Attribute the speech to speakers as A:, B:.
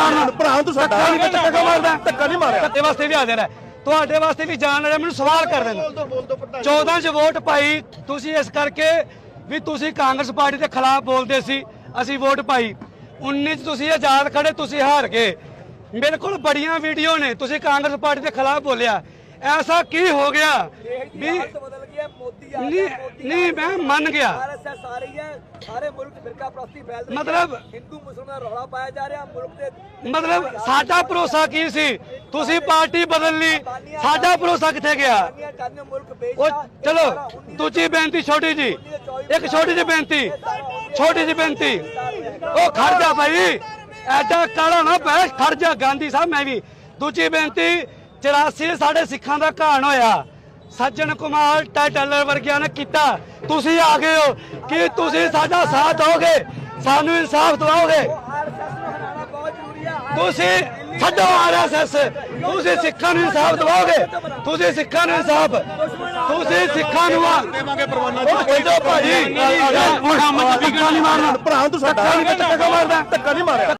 A: ਮਾਰਨਾ।
B: ਭਰਾ ਤੂੰ ਸਾਡਾ
A: ਧੱਕਾ ਨਹੀਂ ਧੱਕਾ ਕਿਉਂ ਮਾਰਦਾ
B: ਧੱਕਾ ਨਹੀਂ ਮਾਰਿਆ।
A: ਧੱਕੇ ਵਾਸਤੇ ਵੀ ਹਾਜ਼ਰ ਹੈ ਤੁਹਾਡੇ ਵਾਸਤੇ ਵੀ ਜਾਣ ਵਾਲਾ ਮੈਨੂੰ ਸਵਾਲ ਕਰ ਦੇਣਾ। 14 ਚ ਵੋਟ ਪਾਈ। ਤੁਸੀਂ ਇਸ ਕਰਕੇ ਵੀ ਤੁਸੀਂ ਕਾਂਗਰਸ ਪਾਰਟੀ ਦੇ ਖਿਲਾਫ ਬੋਲਦੇ ਸੀ। ਅਸੀਂ ਵੋਟ ਪਾਈ। 19 ਚ ਤੁਸੀਂ ਆਜ਼ਾਦ ਖੜੇ ਤੁਸੀਂ ਹਾਰ ਗਏ। ਮੇਰੇ ਕੋਲ ਬੜੀਆਂ ਵੀਡੀਓ ਨੇ। ਤੁਸੀਂ ਕਾਂਗਰਸ ਪਾਰਟੀ ਦੇ ਖਿਲਾਫ ਬੋਲਿਆ। ਐਸਾ ਕੀ ਹੋ ਗਿਆ ਵੀ
C: ਬਦਲ ਗਿਆ ਮੋਦੀ ਆ
A: ਨਹੀਂ ਨਹੀਂ ਮੈਂ ਮੰਨ ਗਿਆ।
C: ਆਰਐਸਐਸ ਆ ਰਹੀ ਹੈ ਸਾਰੇ ਮੁਲਕ ਫਿਰਕਾ ਪ੍ਰਸਤੀ ਫੈਲ ਰਹੀ ਹੈ।
A: ਮਤਲਬ-
C: ਹਿੰਦੂ ਮੁਸਲਮਾਨ ਰੌਲਾ ਪਾਇਆ ਜਾ ਰਿਹਾ ਮੁਲਕ ਦੇ
A: ਮਤਲਬ ਸਾਡਾ ਭਰੋਸਾ ਕੀ ਸੀ? ਤੁਸੀਂ ਪਾਰਟੀ ਬਦਲ ਲਈ। ਸਾਡਾ ਭਰੋਸਾ ਕਿੱਥੇ ਗਿਆ? ਉਹ ਚਲੋ ਦੂਜੀ ਬੇਨਤੀ ਛੋਟੀ ਜੀ। ਇੱਕ ਛੋਟੀ ਜਿਹੀ ਬੇਨਤੀ। ਛੋਟੀ ਜਿਹੀ ਬੇਨਤੀ। ਉਹ ਖੜ ਜਾ ਭਾਈ। ਐਡਾ ਕਾਲਾ ਨਾ ਪੈ। ਖੜ ਜਾ ਗਾਂਧੀ ਸਾਹਿਬ ਮੈਂ ਵੀ। ਦੂਜੀ ਬੇਨਤੀ 84 ਸਾਡੇ ਸਿੱਖਾਂ ਦਾ ਘਾਣ ਹੋਇਆ। ਸੱਜਣ ਕੁਮਾਰ ਟਾਈਟਲਰ ਵਰਗਿਆਂ ਨੇ ਕੀਤਾ। ਤੁਸੀਂ ਆ ਗਏ ਹੋ। ਕਿ ਤੁਸੀਂ ਸਾਡਾ ਸਾਥ ਦੋਗੇ ਸਾਨੂੰ ਇਨਸਾਫ ਦਿਵਾਓਗੇ? ਤੁਸੀਂ ਛੱਡੋ ਆਰਐਸਐਸ ਤੁਸੀਂ ਸਿੱਖਾਂ ਨੂੰ ਇਨਸਾਫ ਦਿਵਾਓਗੇ? ਤੁਸੀਂ ਸਿੱਖਾਂ ਨੂੰ ਇਨਸਾਫ। ਤੁਸੀਂ ਸਿੱਖਾਂ ਨੂੰ ਆ
B: ਦੇਵਾਂਗੇ ਪਰਵਾਨਾ
A: ਉਹ ਛੱਡੋ ਭਾਜੀ। ਹੁਣ ਹਮਦ ਨਹੀਂ ਮਾਰਨਾ।
B: ਭਰਾ ਤੂੰ ਸਾਡਾ
A: ਧੱਕਾ ਮਾਰਦਾ?
B: ਧੱਕਾ ਨਹੀਂ ਮਾਰਿਆ।